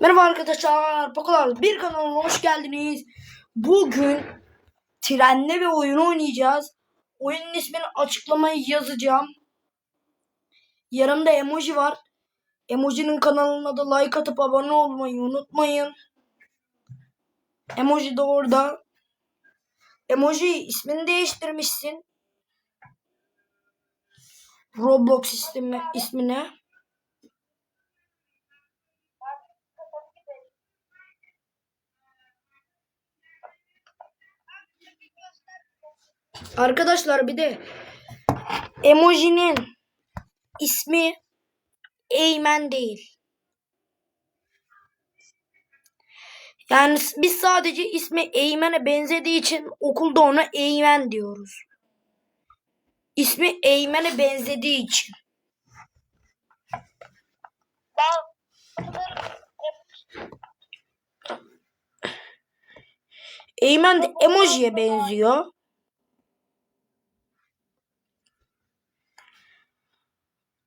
Merhaba arkadaşlar, Pokolar bir kanalına hoş geldiniz. Bugün trenle ve oyun oynayacağız. Oyunun ismini açıklamayı yazacağım. Yanımda emoji var. Emoji'nin kanalına da like atıp abone olmayı unutmayın. Emoji de orada. Emoji ismini değiştirmişsin. Roblox ismi, ismine. Arkadaşlar bir de emojinin ismi Eymen değil. Yani biz sadece ismi Eymen'e benzediği için okulda ona Eymen diyoruz. İsmi Eymen'e benzediği için. Eymen de emojiye benziyor.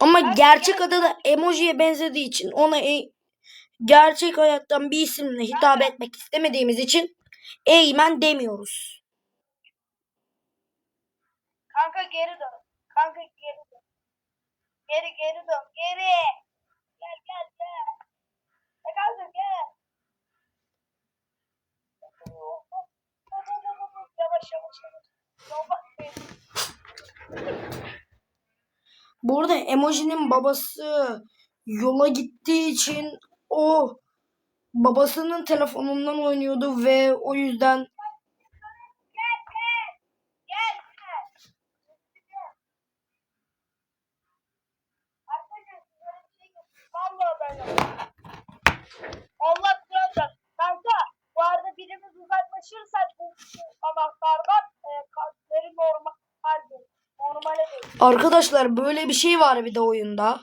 Ama gerçek adı da emojiye benzediği için ona e- gerçek hayattan bir isimle hitap etmek istemediğimiz için Eymen demiyoruz. Kanka geri dön. Kanka geri dön. Geri geri dön. Geri. Gel gel gel. E kanka gel. Yavaş yavaş yavaş. Yavaş. Burada emojinin babası yola gittiği için o babasının telefonundan oynuyordu ve o yüzden Gel gel. Gel gel. Arkadaşlar size bir şey yok. Vallahi ben yapıyorum. Allah kuracak. Kanka bu arada birimiz uzaklaşırsa bu, bu anahtardan e, kalpleri normal halde. Normale değil. Arkadaşlar böyle bir şey var bir de oyunda.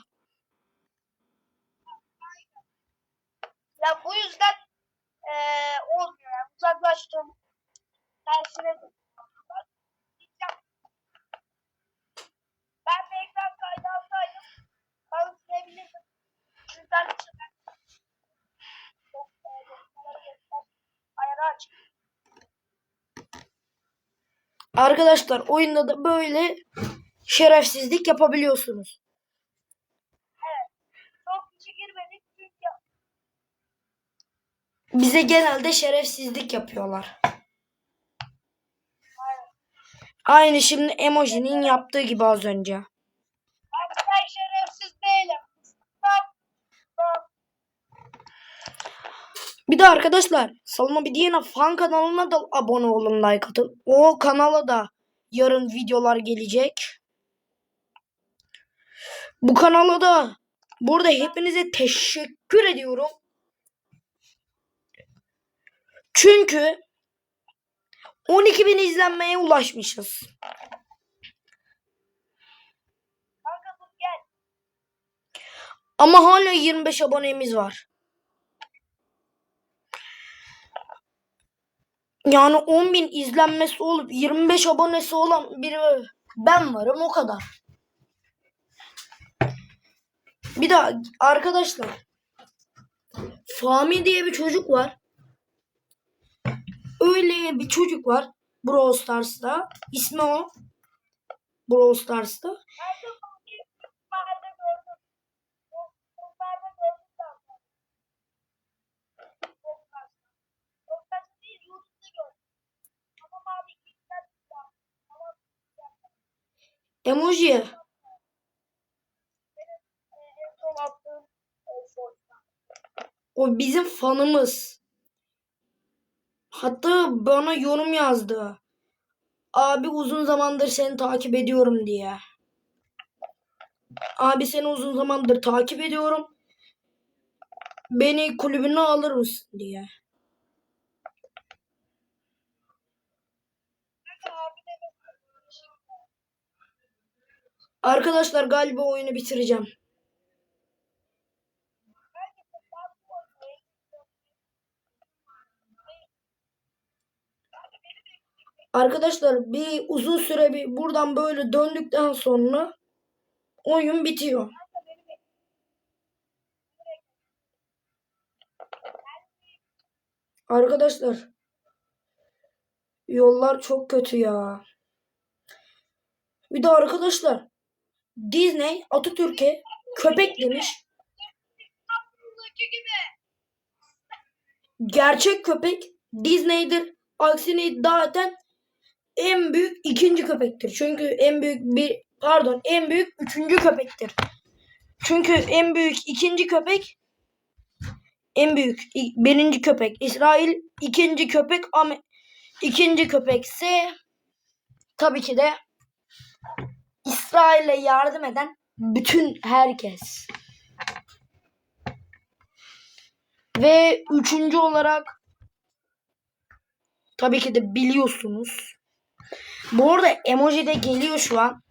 Ya bu yüzden e, olmuyor. Yani. Uzaklaştım. Tersine. Ben de ekran kaydı alsaydım kanıtlayabilirdim. Sizden için çok e, dokumaları göster. Ayarı aç. Arkadaşlar oyunda da böyle şerefsizlik yapabiliyorsunuz. Çok kişi girmedik çünkü Bize genelde şerefsizlik yapıyorlar. Aynı şimdi emojinin yaptığı gibi az önce. ben, ben şerefsiz değilim. Bir de arkadaşlar Salma bir diğerine fan kanalına da abone olun like atın. O kanala da yarın videolar gelecek. Bu kanala da burada hepinize teşekkür ediyorum. Çünkü 12 bin izlenmeye ulaşmışız. Kanka dur gel. Ama hala 25 abonemiz var. Yani 10 bin izlenmesi olup 25 abonesi olan biri ben varım o kadar. Bir daha arkadaşlar Fami diye bir çocuk var. Öyle bir çocuk var Brawl Stars'ta. İsmi o. Brawl Stars'ta. Ben de bu YouTube'larda gördüm. YouTube'larda gördüm zaten. Podcast'ta değil YouTube'da gördüm. Tamam abi gitmez ya. Tamam. Emoji. Benim e, en son attığım e, Fortnite. O bizim fanımız. Hatta bana yorum yazdı. Abi uzun zamandır seni takip ediyorum diye. Abi seni uzun zamandır takip ediyorum. Beni kulübüne alır mısın diye. Arkadaşlar galiba oyunu bitireceğim. Arkadaşlar bir uzun süre bir buradan böyle döndükten sonra oyun bitiyor. Arkadaşlar yollar çok kötü ya. Bir de arkadaşlar Disney Atatürk'e köpek demiş. Gerçek köpek Disney'dir. Aksine eden en büyük ikinci köpektir. Çünkü en büyük bir pardon en büyük üçüncü köpektir. Çünkü en büyük ikinci köpek en büyük birinci köpek İsrail, ikinci köpek Am ikinci köpekse tabii ki de İsrail'e yardım eden bütün herkes. Ve üçüncü olarak tabii ki de biliyorsunuz. Bu arada emoji de geliyor şu an.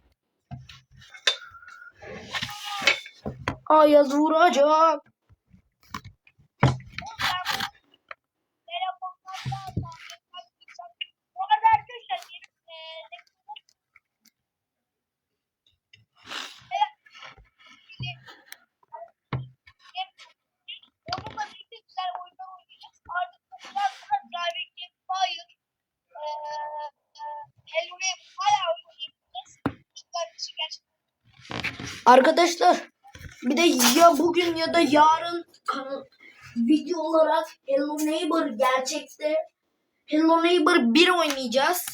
Ayaz vuracak. Arkadaşlar bir de ya bugün ya da yarın video olarak Hello Neighbor gerçekte Hello Neighbor 1 oynayacağız.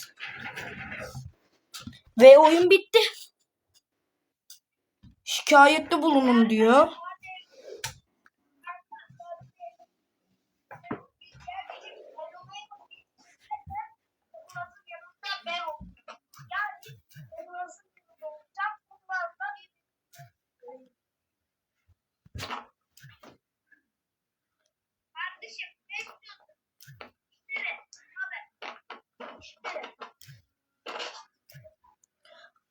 Ve oyun bitti. Şikayette bulunun diyor.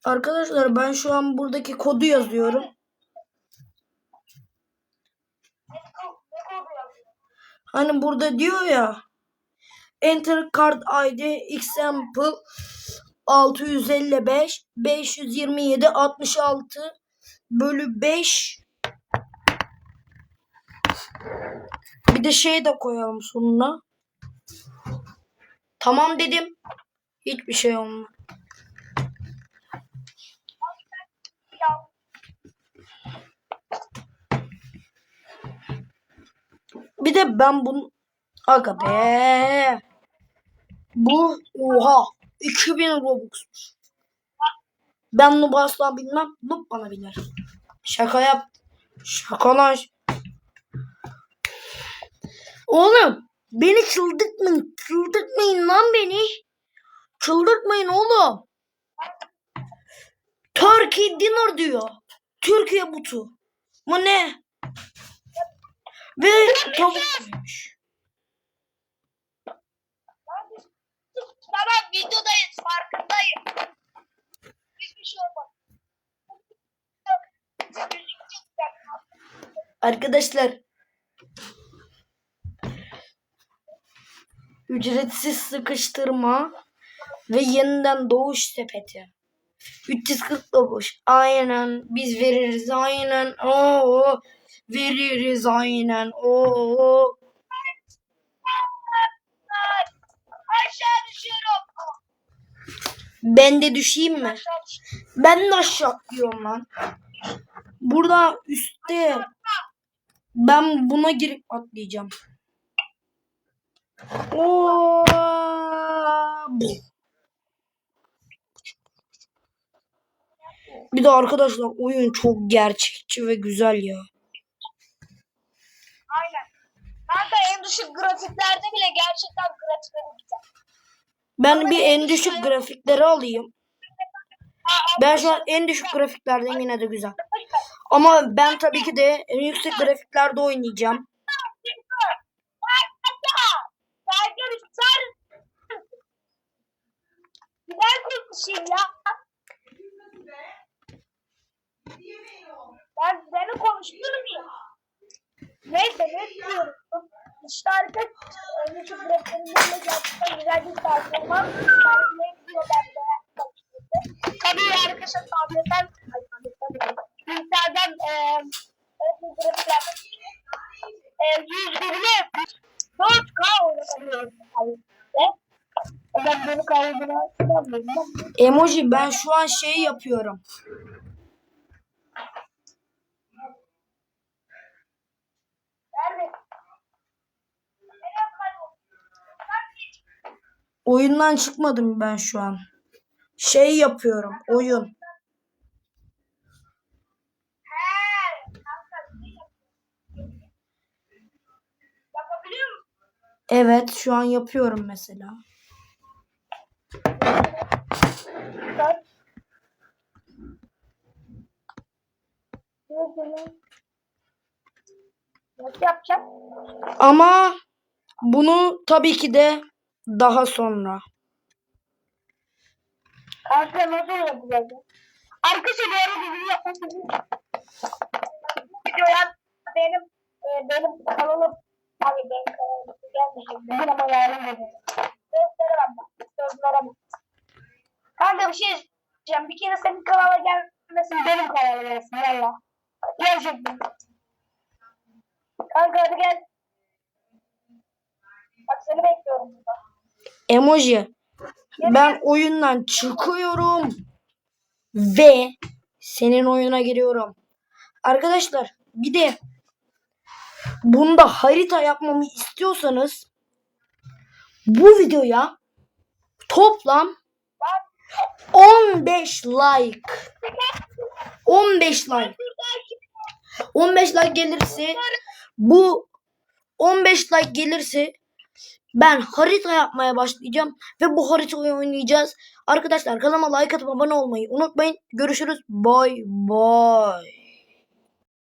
Arkadaşlar ben şu an buradaki kodu yazıyorum. Hani burada diyor ya Enter card ID example 655 527 66 bölü 5 bir de şey de koyalım sonuna. Tamam dedim. Hiçbir şey olmadı. Ya De ben bunu aga be. Bu oha 2000 Robux'muş. Ben Noob asla bilmem. Noob bana biner. Şaka yap. Şaka lan. Oğlum beni çıldırtmayın. Çıldırtmayın lan beni. Çıldırtmayın oğlum. Turkey dinner diyor. Türkiye butu. Bu ne? Ve tavuk koymuş. Tamam videodayız farkındayım. Hiçbir şey olmaz. Arkadaşlar ücretsiz sıkıştırma ve yeniden doğuş sepeti. 340 doğuş. Aynen biz veririz aynen. Oo veririz aynen. Oo Aşağı düşüyorum. ben de düşeyim mi? Ben de aşağı atlıyorum lan. Burada üstte ben buna girip atlayacağım. Oo! Bir de arkadaşlar oyun çok gerçekçi ve güzel ya. Aynen. Kanka en düşük grafiklerde bile gerçekten grafikleri güzel. Ben bir en düşük grafikleri alayım. Ben şu an en düşük grafiklerden yine de güzel. Ama ben tabii ki de en yüksek grafiklerde oynayacağım. Ya. Ben beni konuşturmayayım. Neyse ne diyorum. İşte artık YouTube reklamlarıyla yaptığım güzel bir performans sergileyebiliyor bende. Tabii arkadaşlar tabletten, ay tabletten, bilgisayardan eee yüzlerine yapmış. 4K oynatabiliyorum. Ben bunu kaybına Emoji ben şu an şey yapıyorum. Oyundan çıkmadım ben şu an. Şey yapıyorum. Oyun. Evet şu an yapıyorum mesela. Nasıl yapacağım? Ama bunu tabii ki de daha sonra. Kanka nasıl yapacağız? Arkadaşlar bu arada video yapmasın. Benim e, benim kanalım abi benim kanalım gelmişim. Benim ama yarın geliyor. Gösteremem ben. Gösteremem. Kanka bir şey diyeceğim. Bir kere senin kanala gelmesin benim kanala gelsin valla. Gerçekten. Kanka hadi gel. Bak seni bekliyorum burada. Emoji. Ben oyundan çıkıyorum ve senin oyuna giriyorum. Arkadaşlar bir de bunda harita yapmamı istiyorsanız bu videoya toplam 15 like 15 like 15 like gelirse bu 15 like gelirse ben harita yapmaya başlayacağım ve bu haritayı oynayacağız. Arkadaşlar kanalıma like atıp abone olmayı unutmayın. Görüşürüz. Bye bye.